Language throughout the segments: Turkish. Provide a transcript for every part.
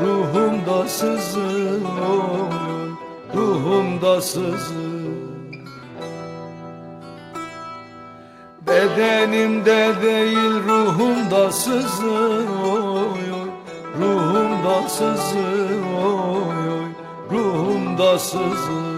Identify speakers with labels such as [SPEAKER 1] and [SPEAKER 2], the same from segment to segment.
[SPEAKER 1] Ruhumda sızı oy Ruhumda sızı Bedenimde değil ruhumda sızı oy oy Ruhumda sızı Ruhumda sızı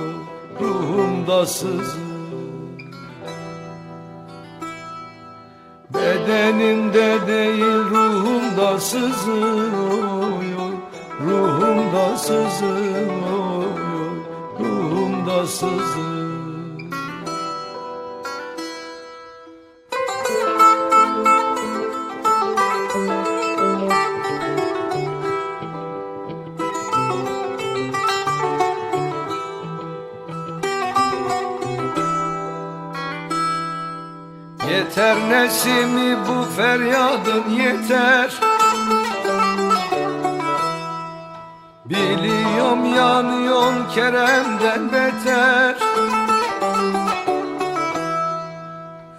[SPEAKER 1] Ruhumda sızı Bedenimde değil ruhumda sızı oy Ruhumda sızı oy Ruhumda sızı Yeter nesimi bu feryadın yeter. Biliyorum yanıyorsun Kerem'den beter.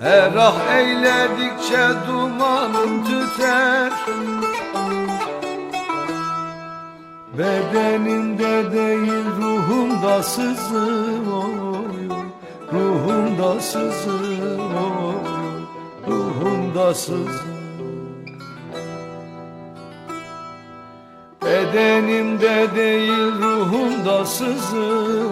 [SPEAKER 1] Her ah eyledikçe dumanım tüter. Bedenimde değil ruhumda sızı oy Ruhumda sızı oy sızı Bedenimde değil ruhumda sızı